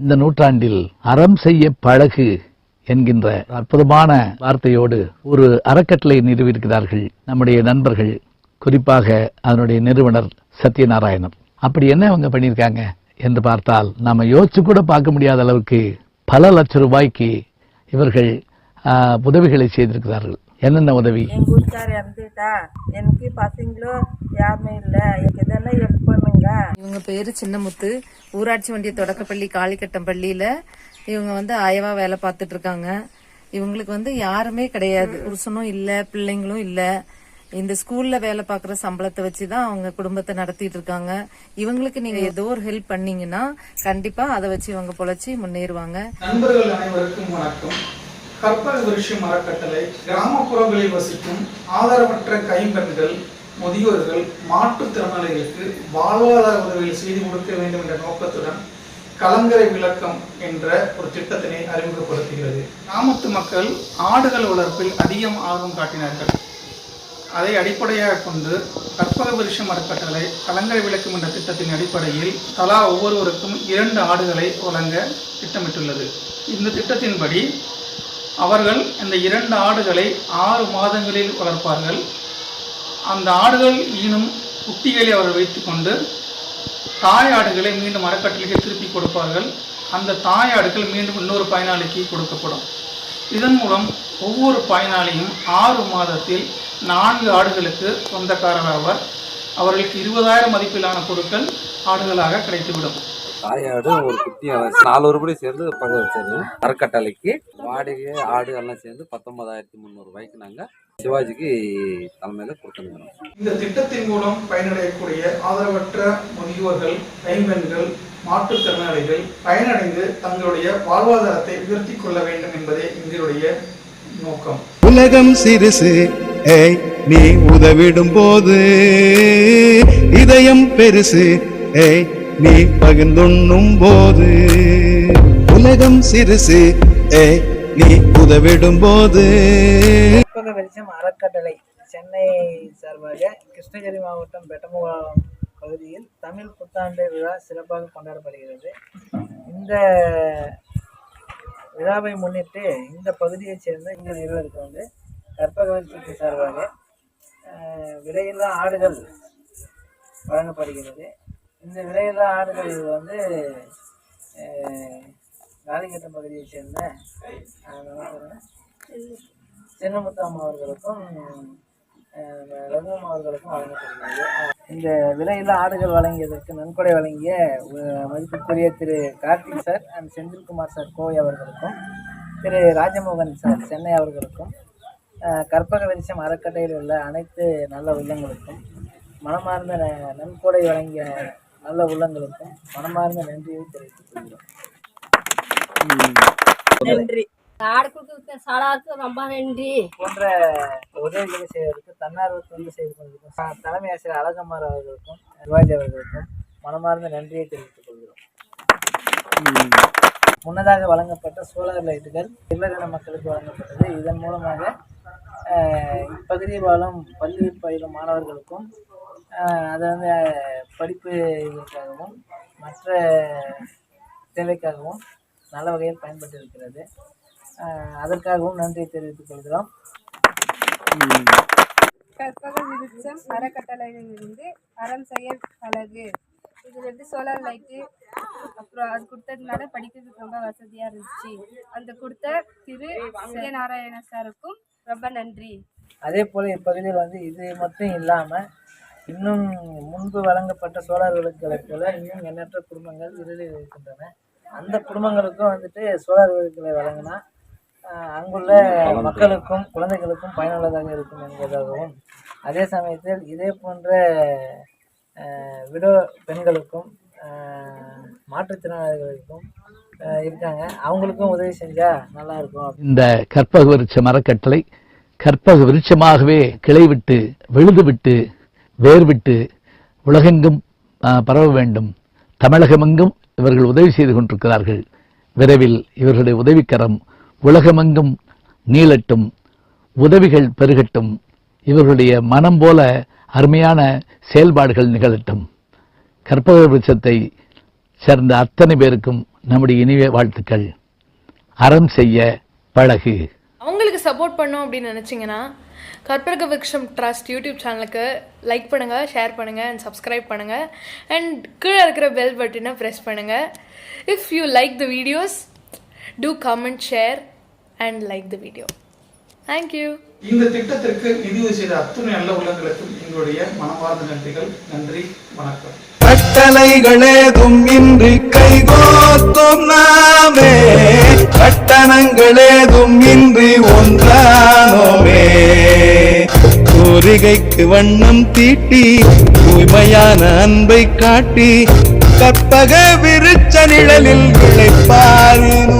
இந்த நூற்றாண்டில் அறம் செய்ய பழகு என்கின்ற அற்புதமான வார்த்தையோடு ஒரு அறக்கட்டளை நிறுவியிருக்கிறார்கள் நம்முடைய நண்பர்கள் குறிப்பாக அதனுடைய நிறுவனர் சத்யநாராயணன் அப்படி என்ன அவங்க பண்ணியிருக்காங்க என்று பார்த்தால் நாம யோசிச்சு கூட பார்க்க முடியாத அளவுக்கு பல லட்சம் ரூபாய்க்கு இவர்கள் உதவிகளை செய்திருக்கிறார்கள். என்னென்ன உதவி? எங்கள் வீட்டுக்காரர் இறந்துட்டா. எனக்கு பசங்களும் யாருமே இல்லை. எனக்கு இதெல்லாம் எப்பவுமே இருக்காங்க இவங்க பேரு சின்னமுத்து. ஊராட்சி ஒன்றிய தொடக்கப்பள்ளி காளிக்கட்டம் பள்ளியில இவங்க வந்து ஆயவா வேலை பார்த்துட்டு இருக்காங்க. இவங்களுக்கு வந்து யாருமே கிடையாது. புருஷனும் இல்ல பிள்ளைங்களும் இல்ல. இந்த ஸ்கூல்ல வேலை பாக்குற சம்பளத்தை வச்சுதான் அவங்க குடும்பத்தை நடத்திட்டு இருக்காங்க. இவங்களுக்கு நீங்க ஏதோ ஒரு ஹெல்ப் பண்ணீங்கன்னா கண்டிப்பா அதை வச்சு இவங்க பொழைச்சி முன்னேறுவாங்க. நண்பர்கள் அனைவருக்கும் வணக்கம். கற்பக விருஷம் அறக்கட்டளை கிராமப்புறங்களில் வசிக்கும் ஆதரவற்ற கைம்பெண்கள் முதியோர்கள் மாற்றுத்திறனாளிகளுக்கு வாழ்வாதார உதவிகள் செய்து கொடுக்க வேண்டும் என்ற நோக்கத்துடன் கலங்கரை விளக்கம் என்ற ஒரு திட்டத்தினை அறிமுகப்படுத்துகிறது. கிராமத்து மக்கள் ஆடுகள் வளர்ப்பில் அதிகம் ஆர்வம் காட்டினார்கள். அதை அடிப்படையாக கொண்டு கற்பக விருஷம் அறக்கட்டளை கலங்கரை விளக்கம் என்ற திட்டத்தின் அடிப்படையில் தலா ஒவ்வொருவருக்கும் இரண்டு ஆடுகளை வழங்க திட்டமிட்டுள்ளது. இந்த திட்டத்தின்படி அவர்கள் இந்த இரண்டு ஆடுகளை ஆறு மாதங்களில் வளர்ப்பார்கள். அந்த ஆடுகள் ஈனும் குட்டிகளை அவர் வைத்துக்கொண்டு தாய் ஆடுகளை மீண்டும் அறக்கட்டளைக்கு திருப்பி கொடுப்பார்கள். அந்த தாய் ஆடுகள் மீண்டும் இன்னொரு பயனாளிக்கு கொடுக்கப்படும். இதன் மூலம் ஒவ்வொரு பயனாளியும் ஆறு மாதத்தில் நான்கு ஆடுகளுக்கு சொந்தக்காரராவர். அவர்களுக்கு இருபதாயிரம் மதிப்பிலான பொருட்கள் ஆடுகளாக கிடைத்துவிடும். தாயாடு ஒரு குட்டி நாலு உருப்படி சேர்ந்து பங்கு வச்சது. அறக்கட்டளைக்கு வாடகை ஆடு எல்லாம் சேர்ந்து பத்தொன்பதாயிரத்தி முந்நூறு ரூபாய்க்கு நாங்கள் சிவாஜிக்கு தலைமையில் கொடுத்துருந்தோம் இந்த திட்டத்தின் மூலம் பயனடையக்கூடிய ஆதரவற்ற முதியோர்கள் கைம்பெண்கள் மாற்றுத்திறனாளிகள் பயனடைந்து தங்களுடைய வாழ்வாதாரத்தை உயர்த்தி கொள்ள வேண்டும் என்பதே எங்களுடைய நோக்கம். உலகம் சிறுசு ஏய் நீ உதவிடும் போது இதயம் பெருசு ஏய் நீ பகிர்ந்துண்ணும் போது உலகம் சிறுசு ஏய் நீ உதவிடும் போது கற்பக வெளிச்சம் அறக்கட்டளை சென்னை சார்பாக கிருஷ்ணகிரி மாவட்டம் பெட்டமுகா பகுதியில் தமிழ் புத்தாண்டு விழா சிறப்பாக கொண்டாடப்படுகிறது. இந்த விழாவை முன்னிட்டு இந்த பகுதியைச் சேர்ந்த இந்த நிறுவனருக்கு வந்து கற்பக வெளிச்சத்தின் சார்பாக விலையில்லா ஆடுகள் வழங்கப்படுகிறது. இந்த விலையில்லா ஆடுகள் வந்து காலிகட்டம் பகுதியைச் சேர்ந்த சின்னமுத்தாம் அவர்களுக்கும் ரகுவம் அவர்களுக்கும் வழங்கப்படுகிறது. இந்த விலையில்லா ஆடுகள் வழங்கியதற்கு நன்கொடை வழங்கிய மதிப்புக்குரிய Thiru Karthik sir and Senthilkumar sir Kovai அவர்களுக்கும் திரு ராஜமோகன் சார் சென்னை அவர்களுக்கும் கற்பக வெளிச்சம் அறக்கட்டையில் உள்ள அனைத்து நல்ல உள்ளங்களுக்கும் மனமார்ந்த ந- நன்கொடை வழங்கிய நல்ல உள்ளங்களுக்கும் மனமார்ந்த நன்றியை தெரிவித்துக் கொள்கிறோம். நன்றி. ஆடு கொடுக்க சாலாருக்கு ரொம்ப நன்றி. போன்ற உதவிகளை செய்வதற்கு தன்னார்வ தொண்டு செய்து கொண்டிருக்கும். ச- தலைமை ஆசிரியர் அழகம்மார் அவர்களுக்கும் சிவாஜி அவர்களுக்கும் மனமார்ந்த நன்றியை தெரிவித்துக் கொள்கிறோம். முன்னதாக வழங்கப்பட்ட சோலார் லைட்டுகள் இல்லகன மக்களுக்கு வழங்கப்பட்டது. இதன் மூலமாக இப்பகுதியில் வாழும் பள்ளி பயிலும் மாணவர்களுக்கும் அது வந்து படிப்பு இதற்காகவும் மற்ற தேவைக்காகவும் நல்ல வகையில் பயன்பட்டு இருக்கிறது. அதற்காகவும் நன்றி தெரிவித்துக் கொள்கிறோம். கற்பக விருட்சம் அறக்கட்டளையிலிருந்து அறம் செய்ய பழகு இதில் வந்து சோலார் லைட்டு அப்புறம் அது கொடுத்ததுனால படிக்கிறதுக்கு ரொம்ப வசதியாக இருந்துச்சு. அந்த கொடுத்த திரு சத்யநாராயண சாருக்கும் ரொம்ப நன்றி. அதே போல் இப்பகுதியில் வந்து இது மட்டும் இல்லாமல் இன்னும் முன்பு வழங்கப்பட்ட சோலார் விளக்குகளைப் போல இன்னும் எண்ணற்ற குடும்பங்கள் இருளில் இருக்கின்றன. அந்த குடும்பங்களுக்கும் வந்துட்டு சோலார் விளக்குகளை வழங்கினா அங்குள்ள மக்களுக்கும் குழந்தைகளுக்கும் பயனுள்ளதாக இருக்கும் என்பதாகவும் அதே சமயத்தில் இதே போன்ற விடோ பெண்களுக்கும் மாற்றுத்திறனாளிகளுக்கும் இருக்காங்க. அவங்களுக்கும் உதவி செஞ்சால் நல்லாயிருக்கும் இந்த கற்பக விருட்ச மரக்கட்டளை கற்பக விருட்சமாகவே கிளை விட்டு விழுது விட்டு வேர் விட்டு உலகெங்கும் பரவ வேண்டும். தமிழகமெங்கும் இவர்கள் உதவி செய்து கொண்டிருக்கிறார்கள். விரைவில் இவர்களுடைய உதவிக்கரம் உலகமெங்கும் நீளட்டும் உதவிகள் பெருகட்டும் இவர்களுடைய மனம் போல அருமையான செயல்பாடுகள் நிகழட்டும். கற்பக விருட்சத்தை சேர்ந்த அத்தனை பேருக்கும் நம்முடைய இனிய வாழ்த்துக்கள். அறம் செய்ய பழகு. அவங்களுக்கு சப்போர்ட் பண்ணோம் அப்படின்னு நினச்சிங்கன்னா கற்பக விருஷம் ட்ரஸ்ட் யூடியூப் சேனலுக்கு லைக் பண்ணுங்கள் ஷேர் பண்ணுங்கள் அண்ட் சப்ஸ்கிரைப் பண்ணுங்கள் அண்ட் கீழே இருக்கிற பெல் பட்டனை ப்ரெஸ் பண்ணுங்கள் if you like the videos do comment share and like the video thank you இந்த திட்டத்திற்கு நிதியுதவி செய்த அத்துணை நல்ல உள்ளங்களுக்கும் எங்களுடைய மனமார்ந்த நன்றிகள். நன்றி வணக்கம். கட்டளைகளேதும் இன்றி கைகோத்தும் நாமே. கட்டணங்களேதும் இன்றி ஒன்றானோமே. கோரிகைக்கு வண்ணம் தீட்டி தூய்மையான அன்பை காட்டி கற்பக விருச்ச நிழலில் விளைப்பாரினோமே